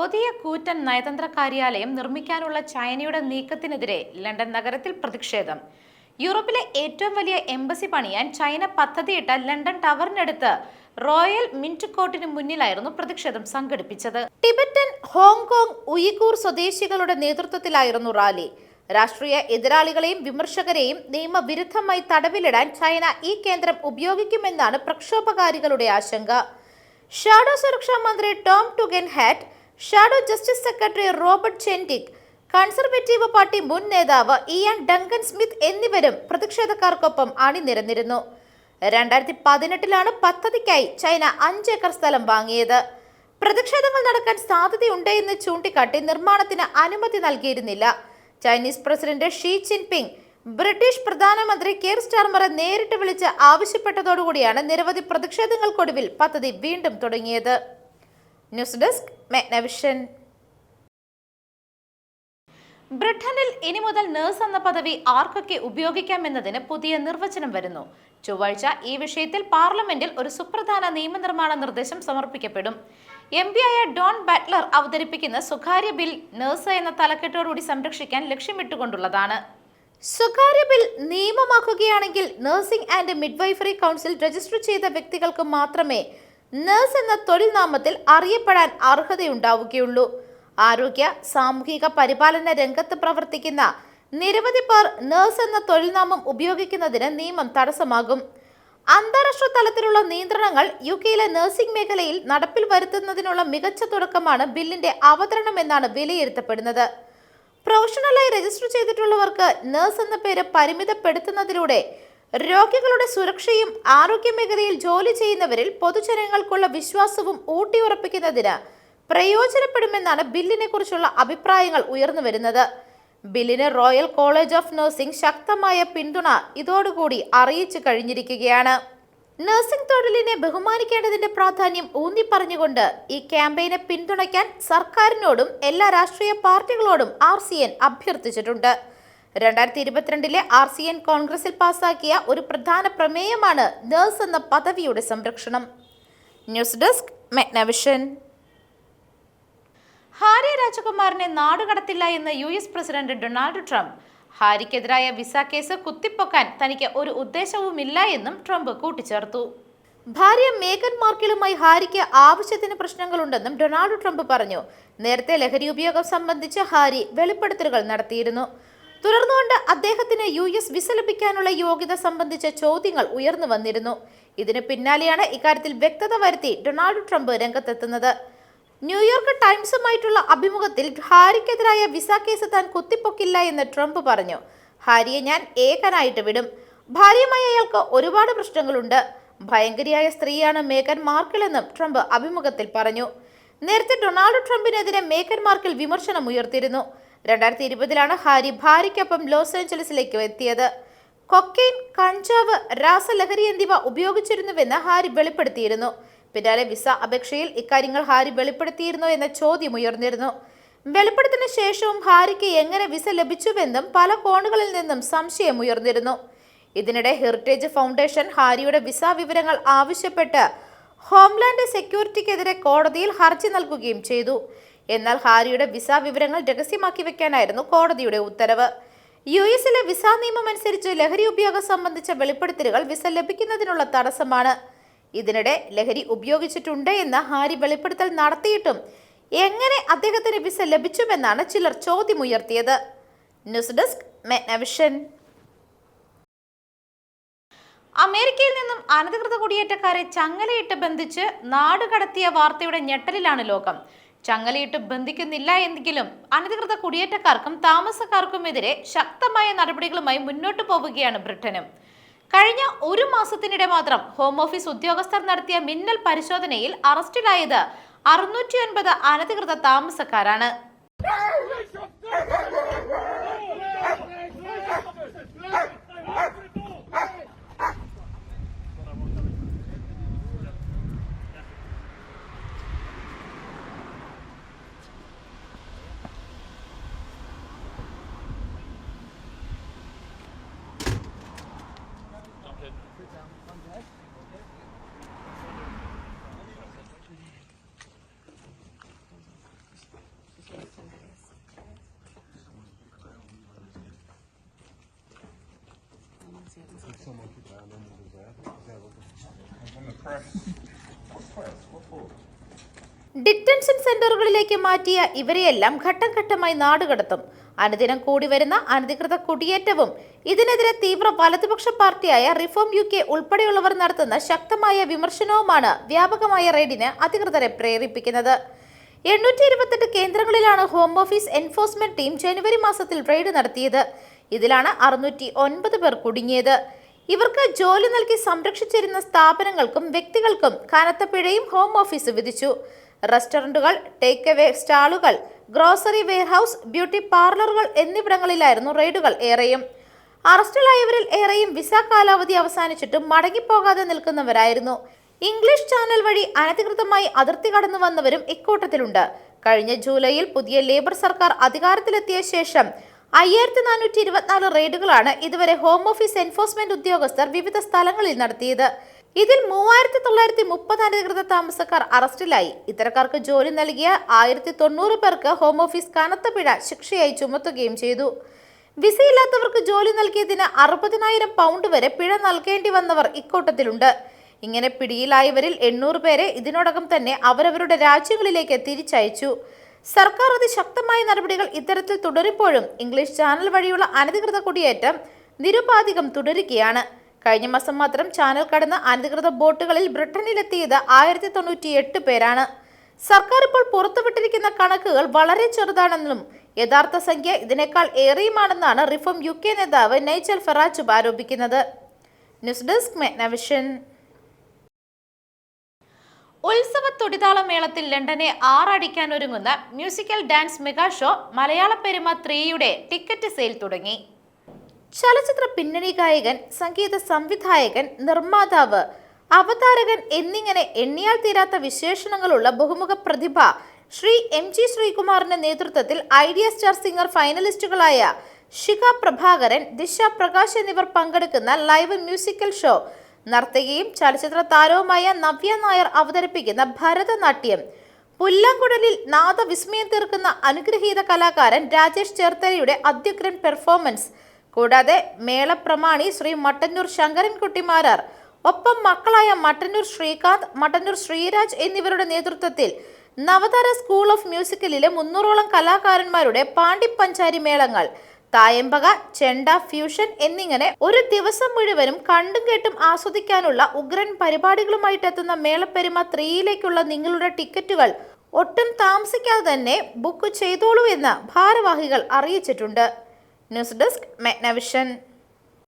പുതിയ കൂറ്റൻ നയതന്ത്ര കാര്യാലയം നിർമ്മിക്കാനുള്ള ചൈനയുടെ നീക്കത്തിനെതിരെ ലണ്ടൻ നഗരത്തിൽ പ്രതിഷേധം. യൂറോപ്പിലെ ഏറ്റവും വലിയ എംബസി പണിയാൻ ചൈന പദ്ധതിയിട്ട ലണ്ടൻ ടവറിനടുത്ത് റോയൽ മിന്റ് കോർട്ടിന് മുന്നിലായിരുന്നു പ്രതിഷേധം സംഘടിപ്പിച്ചത്. ടിബറ്റൻ ഹോങ്കോങ് ഉയിഗൂർ സ്വദേശികളുടെ നേതൃത്വത്തിലായിരുന്നു റാലി. രാഷ്ട്രീയ എതിരാളികളെയും വിമർശകരെയും നിയമവിരുദ്ധമായി തടവിലിടാൻ ചൈന ഈ കേന്ദ്രം ഉപയോഗിക്കുമെന്നാണ് പ്രക്ഷോഭകാരികളുടെ ആശങ്ക. ഷാഡോ സുരക്ഷാ മന്ത്രി Tom Tugendhat shadow justice secretary Robert Jenrick conservative party മുൻ നേതാവ് ഇയാൻ ഡങ്കൻ സ്മിത്ത് എന്നിവരും പ്രതിഷേധക്കാർക്കൊപ്പം അണിനിരന്നിരുന്നു. രണ്ടായിരത്തി പതിനെട്ടിലാണ് പദ്ധതിക്കായി ചൈന അഞ്ച് ഏക്കർ സ്ഥലം വാങ്ങിയത്. പ്രതിഷേധങ്ങൾ നടക്കാൻ സാധ്യതയുണ്ട് എന്ന് ചൂണ്ടിക്കാട്ടി നിർമ്മാണത്തിന് അനുമതി നൽകിയിരുന്നില്ല. Chinese president Xi Jinping British പ്രധാനമന്ത്രി കെയർ സ്റ്റാർമറെ നേരിട്ട് വിളിച്ച് ആവശ്യപ്പെട്ടതോടുകൂടിയാണ് നിരവധി പ്രതിഷേധങ്ങൾക്കൊടുവിൽ പദ്ധതി വീണ്ടും തുടങ്ങിയത്. News desk Megnavision. ബ്രിട്ടനിൽ ഇനി മുതൽ നഴ്സ് എന്ന പദവി ആർക്കൊക്കെ ഉപയോഗിക്കാമെന്നതിന് പുതിയ നിർവചനം വരുന്നു. ചൊവ്വാഴ്ച ഈ വിഷയത്തിൽ പാർലമെന്റിൽ ഒരു സുപ്രധാന നിയമനിർമ്മാണ നിർദ്ദേശം സമർപ്പിക്കപ്പെടും. എം പി ആയ ഡോൺ ബാറ്റ്ലർ അവതരിപ്പിക്കുന്ന സ്വകാര്യ ബിൽ നഴ്സ് എന്ന തലക്കെട്ടോടുകൂടി സംരക്ഷിക്കാൻ ലക്ഷ്യമിട്ടുകൊണ്ടുള്ളതാണ്. സ്വകാര്യ bill നിയമമാക്കുകയാണെങ്കിൽ nursing and midwifery council register ചെയ്ത വ്യക്തികൾക്ക് മാത്രമേ നഴ്സ് എന്ന തൊഴിൽ നാമത്തിൽ അറിയപ്പെടാൻ അർഹതയുണ്ടാവുകയുള്ളൂ. ആരോഗ്യ സാമൂഹിക പരിപാലന രംഗത്ത് പ്രവർത്തിക്കുന്ന നിരവധി പേർ നഴ്സ് എന്ന തൊഴിൽ നാമം ഉപയോഗിക്കുന്നതിന് നിയമം തടസ്സമാകും. അന്താരാഷ്ട്ര തലത്തിലുള്ള നിയന്ത്രണങ്ങൾ യു കെയിലെ നഴ്സിംഗ് മേഖലയിൽ നടപ്പിൽ വരുത്തുന്നതിനുള്ള മികച്ച തുടക്കമാണ് ബില്ലിന്റെ അവതരണം എന്നാണ് വിലയിരുത്തപ്പെടുന്നത്. പ്രൊഫഷണലായി രജിസ്റ്റർ ചെയ്തിട്ടുള്ളവർക്ക് നഴ്സ് എന്ന പേര് പരിമിതപ്പെടുത്തുന്നതിലൂടെ രോഗികളുടെ സുരക്ഷയും ആരോഗ്യ മേഖലയിൽ ജോലി ചെയ്യുന്നവരിൽ പൊതുജനങ്ങൾക്കുള്ള വിശ്വാസവും ഊട്ടിയുറപ്പിക്കുന്നതിന് പ്രയോജനപ്പെടുമെന്നാണ് ബില്ലിനെ കുറിച്ചുള്ള അഭിപ്രായങ്ങൾ ഉയർന്നു വരുന്നത്. ബില്ലിന് റോയൽ കോളേജ് ഓഫ് നഴ്സിംഗ് ശക്തമായ പിന്തുണ ഇതോടുകൂടി അറിയിച്ചു കഴിഞ്ഞിരിക്കുകയാണ്. നഴ്സിംഗ് തൊഴിലിനെ ബഹുമാനിക്കേണ്ടതിന്റെ പ്രാധാന്യം ഊന്നി പറഞ്ഞുകൊണ്ട് ഈ ക്യാമ്പയിനെ പിന്തുണയ്ക്കാൻ സർക്കാരിനോടും എല്ലാ രാഷ്ട്രീയ പാർട്ടികളോടും ആർ അഭ്യർത്ഥിച്ചിട്ടുണ്ട്. രണ്ടായിരത്തി ഇരുപത്തിരണ്ടിലെ ആർ സി എൻ കോൺഗ്രസിൽ പാസാക്കിയ ഒരു പ്രധാന പ്രമേയമാണ് നേഴ്സ് എന്ന പദവിയുടെ സംരക്ഷണം. News desk Magnavision. ഹാരി രാജകുമാറിനെ നാടുകടത്തില്ല എന്ന് U S president Donald Trump. ഹാരിക്കെതിരായ visa case കുത്തിപ്പൊക്കാൻ തനിക്ക് ഒരു ഉദ്ദേശവുമില്ല എന്നും ട്രംപ് കൂട്ടിച്ചേർത്തു. ഭാര്യ മേഗൻ മാർക്കിലുമായി ഹാരിക്ക് ആവശ്യത്തിന് പ്രശ്നങ്ങളുണ്ടെന്നും ഡൊണാൾഡ് ട്രംപ് പറഞ്ഞു. നേരത്തെ ലഹരി ഉപയോഗം സംബന്ധിച്ച് ഹാരി വെളിപ്പെടുത്തലുകൾ നടത്തിയിരുന്നു. തുടർന്നുകൊണ്ട് അദ്ദേഹത്തിന് യു എസ് വിസ ലഭിക്കാനുള്ള യോഗ്യത സംബന്ധിച്ച ചോദ്യങ്ങൾ ഉയർന്നു വന്നിരുന്നു. ഇതിന് പിന്നാലെയാണ് ഇക്കാര്യത്തിൽ വ്യക്തത വരുത്തി ഡൊണാൾഡ് ട്രംപ് രംഗത്തെത്തുന്നത്. ന്യൂയോർക്ക് ടൈംസുമായിട്ടുള്ള അഭിമുഖത്തിൽ ഹാരിക്കെതിരായ വിസ കേസ് താൻ കുത്തിപ്പൊക്കില്ല എന്ന് ട്രംപ് പറഞ്ഞു. ഹാരിയെ ഞാൻ ഏകനായിട്ട് വിടും. ഭാര്യയുമായി അയാൾക്ക് ഒരുപാട് പ്രശ്നങ്ങളുണ്ട്. ഭയങ്കരിയായ സ്ത്രീയാണ് മേഗൻ മാർക്കിൾ എന്നും ട്രംപ് അഭിമുഖത്തിൽ പറഞ്ഞു. നേരത്തെ ഡൊണാൾഡ് ട്രംപിനെതിരെ മേഗൻ മാർക്കിൾ വിമർശനം ഉയർത്തിയിരുന്നു. രണ്ടായിരത്തി ഇരുപതിലാണ് ഹാരി ഭാര്യയ്ക്കൊപ്പം ലോസ് ഏഞ്ചലസിലേക്ക് എത്തിയത്. കൊക്കൈൻ കഞ്ചാവ് രാസലഹരി എന്നിവ ഉപയോഗിച്ചിരുന്നുവെന്ന് ഹാരി വെളിപ്പെടുത്തിയിരുന്നു. പിന്നാലെ വിസ അപേക്ഷയിൽ ഇക്കാര്യങ്ങൾ ഹാരി വെളിപ്പെടുത്തിയിരുന്നോ എന്ന ചോദ്യം ഉയർന്നിരുന്നു. വെളിപ്പെടുത്തിന് ശേഷവും ഹാരിക്ക് എങ്ങനെ വിസ ലഭിച്ചുവെന്നും പല കോണുകളിൽ നിന്നും സംശയം ഉയർന്നിരുന്നു. ഇതിനിടെ ഹെറിറ്റേജ് ഫൗണ്ടേഷൻ ഹാരിയുടെ വിസ വിവരങ്ങൾ ആവശ്യപ്പെട്ട് ഹോംലാൻഡ് സെക്യൂരിറ്റിക്കെതിരെ കോടതിയിൽ ഹർജി നൽകുകയും ചെയ്തു. എന്നാൽ ഹാരിയുടെ വിസ വിവരങ്ങൾ രഹസ്യമാക്കി വെക്കാനായിരുന്നു കോടതിയുടെ ഉത്തരവ്. യു എസിലെ വിസ നിയമം അനുസരിച്ച് ലഹരി ഉപയോഗം സംബന്ധിച്ച വെളിപ്പെടുത്തലുകൾ വിസ ലഭിക്കുന്നതിനുള്ള തടസ്സമാണ്. ഇതിനിടെ ലഹരി ഉപയോഗിച്ചിട്ടുണ്ട് എന്ന് ഹാരി വെളിപ്പെടുത്തൽ നടത്തിയിട്ടും എങ്ങനെ അദ്ദേഹത്തിന് വിസ ലഭിച്ചുവെന്നാണ് ചിലർ ചോദ്യമുയർത്തിയത്. ന്യൂസ് ഡെസ്ക് മെഗ്നവിഷൻ അമേരിക്കയിൽ നിന്നും അനധികൃത കുടിയേറ്റക്കാരെ ചങ്ങലയിട്ട് ബന്ധിച്ച് നാടുകടത്തിയ വാർത്തയുടെ ഞെട്ടലിലാണ് ലോകം. ചങ്ങലയിട്ട് ബന്ധിക്കുന്നില്ല എങ്കിലും അനധികൃത കുടിയേറ്റക്കാർക്കും താമസക്കാർക്കും എതിരെ ശക്തമായ നടപടികളുമായി മുന്നോട്ട് പോവുകയാണ് ബ്രിട്ടനും. കഴിഞ്ഞ ഒരു മാസത്തിനിടെ മാത്രം ഹോം ഓഫീസ് ഉദ്യോഗസ്ഥർ നടത്തിയ മിന്നൽ പരിശോധനയിൽ അറസ്റ്റിലായത് അറുന്നൂറ്റി അനധികൃത താമസക്കാരാണ്. So much I'm press. Press? What for? Detention സെന്ററുകളിലേക്ക് മാറ്റിയ ഇവരെയെല്ലാം ഘട്ടം ഘട്ടമായി നാടുകടത്തും അനുദിനം കൂടി വരുന്ന അനധികൃത കുടിയേറ്റവും ഇതിനെതിരെ തീവ്ര വലതുപക്ഷ പാർട്ടിയായ റിഫോം യു കെ ഉൾപ്പെടെയുള്ളവർ നടത്തുന്ന ശക്തമായ വിമർശനവുമാണ് വ്യാപകമായ റെയ്ഡിന് അധികൃതരെ പ്രേരിപ്പിക്കുന്നത് എണ്ണൂറ്റി ഇരുപത്തെട്ട് കേന്ദ്രങ്ങളിലാണ് ഹോം ഓഫീസ് എൻഫോഴ്സ്മെന്റ് ടീം ജനുവരി മാസത്തിൽ റെയ്ഡ് നടത്തിയത് ഇതിലാണ് അറുന്നൂറ്റി ഒൻപത് പേർ കുടുങ്ങിയത് ഇവർക്ക് ജോലി നൽകി സംരക്ഷിച്ചിരുന്ന സ്ഥാപനങ്ങൾക്കും വ്യക്തികൾക്കും കനത്ത പിഴയും ഹോം ഓഫീസ് വിധിച്ചു. റെസ്റ്റോറന്റുകൾ ടേക്ക് അവേ സ്റ്റാളുകൾ ഗ്രോസറി വെയർഹൌസ് ബ്യൂട്ടി പാർലറുകൾ എന്നിവിടങ്ങളിലായിരുന്നു റെയ്ഡുകൾ ഏറെയും. അറസ്റ്റിലായവരിൽ ഏറെയും വിസ കാലാവധി അവസാനിച്ചിട്ടും മടങ്ങിപ്പോകാതെ നിൽക്കുന്നവരായിരുന്നു. ഇംഗ്ലീഷ് ചാനൽ വഴി അനധികൃതമായി അതിർത്തി കടന്നു വന്നവരും ഇക്കൂട്ടത്തിലുണ്ട്. കഴിഞ്ഞ ജൂലൈയിൽ പുതിയ ലേബർ സർക്കാർ അധികാരത്തിലെത്തിയ ശേഷം അയ്യായിരത്തി നാനൂറ്റി ഇരുപത്തിനാല് റെയ്ഡുകളാണ് ഇതുവരെ ഹോം ഓഫീസ് എൻഫോഴ്സ്മെന്റ് ഉദ്യോഗസ്ഥർ വിവിധ സ്ഥലങ്ങളിൽ നടത്തിയത്. ഇതിൽ മൂവായിരത്തി തൊള്ളായിരത്തി മുപ്പത് അനധികൃത താമസക്കാർ അറസ്റ്റിലായി. ഇത്തരക്കാർക്ക് ജോലി നൽകിയ ആയിരത്തി തൊണ്ണൂറ് പേർക്ക് ഹോം ഓഫീസ് കനത്ത പിഴ ശിക്ഷയായി ചുമത്തുകയും ചെയ്തു. വിസയില്ലാത്തവർക്ക് ജോലി നൽകിയതിന് അറുപതിനായിരം പൗണ്ട് വരെ പിഴ നൽകേണ്ടി വന്നവർ ഇക്കൂട്ടത്തിലുണ്ട്. ഇങ്ങനെ പിടിയിലായവരിൽ എണ്ണൂറ് പേരെ ഇതിനോടകം തന്നെ അവരവരുടെ രാജ്യങ്ങളിലേക്ക് തിരിച്ചയച്ചു. സർക്കാർ അതിശക്തമായ നടപടികൾ ഇത്തരത്തിൽ തുടരുമ്പോഴും ഇംഗ്ലീഷ് ചാനൽ വഴിയുള്ള അനധികൃത കുടിയേറ്റം നിരുപാധികം തുടരുകയാണ്. കഴിഞ്ഞ മാസം മാത്രം ചാനൽ കടന്ന അനധികൃത ബോട്ടുകളിൽ ബ്രിട്ടനിലെത്തിയത് ആയിരത്തി തൊണ്ണൂറ്റി എട്ട് പേരാണ്. സർക്കാർ ഇപ്പോൾ പുറത്തുവിട്ടിരിക്കുന്ന കണക്കുകൾ വളരെ ചെറുതാണെന്നും യഥാർത്ഥ സംഖ്യ ഇതിനേക്കാൾ ഏറെയുമാണെന്നാണ് റിഫോം യു കെ നേതാവ് നൈച്ചൽ ഫെറാജുബ് ആരോപിക്കുന്നത്. ന്യൂസ് ഡെസ്ക് മെഗ്നവിഷൻ. ഉത്സവ തൊടിതാള മേളത്തിൽ ലണ്ടനെ ആറടിക്കാൻ ഒരുങ്ങുന്ന മ്യൂസിക്കൽ ഡാൻസ് മെഗാ ഷോ മലയാള പെരുമ ത്രീയുടെ ടിക്കറ്റ് സെയിൽ തുടങ്ങി. ചലച്ചിത്ര പിന്നണി ഗായകൻ സംഗീത സംവിധായകൻ നിർമ്മാതാവ് അവതാരകൻ എന്നിങ്ങനെ എണ്ണിയാൽ തീരാത്ത വിശേഷണങ്ങളുള്ള ബഹുമുഖ പ്രതിഭ ശ്രീ എം ജി ശ്രീകുമാറിന്റെ നേതൃത്വത്തിൽ ഐഡിയ സ്റ്റാർ സിംഗർ ഫൈനലിസ്റ്റുകളായ ശിഖ പ്രഭാകരൻ ദിശ പ്രകാശ് എന്നിവർ പങ്കെടുക്കുന്ന ലൈവ് മ്യൂസിക്കൽ ഷോ നർത്തകിയും ചലച്ചിത്ര താരവുമായ നവ്യ നായർ അവതരിപ്പിക്കുന്ന ഭരതനാട്യം. പുല്ലാങ്കുഴലിൽ നാദവിസ്മയം തീർക്കുന്ന അനുഗ്രഹീത കലാകാരൻ രാജേഷ് ചേർത്തലയുടെ അധ്യക്രൻ പെർഫോമൻസ്. കൂടാതെ മേളപ്രമാണി ശ്രീ മട്ടന്നൂർ ശങ്കരൻകുട്ടിമാരാർ ഒപ്പം മക്കളായ മട്ടന്നൂർ ശ്രീകാന്ത് മട്ടന്നൂർ ശ്രീരാജ് എന്നിവരുടെ നേതൃത്വത്തിൽ നവതാര സ്കൂൾ ഓഫ് മ്യൂസിക്കലിലെ മുന്നൂറോളം കലാകാരന്മാരുടെ പാണ്ടിപ്പഞ്ചാരി മേളങ്ങൾ തായമ്പക ചെണ്ട ഫ്യൂഷൻ എന്നിങ്ങനെ ഒരു ദിവസം മുഴുവനും കണ്ടും കേട്ടും ആസ്വദിക്കാനുള്ള ഉഗ്രൻ പരിപാടികളുമായിട്ട് എത്തുന്ന മേളപ്പെരുമ ത്രീയിലേക്കുള്ള നിങ്ങളുടെ ടിക്കറ്റുകൾ ഒട്ടും താമസിക്കാതെ തന്നെ ബുക്ക് ചെയ്തോളൂ എന്ന് ഭാരവാഹികൾ അറിയിച്ചിട്ടുണ്ട്. News desk മെഗ്നവിഷൻ.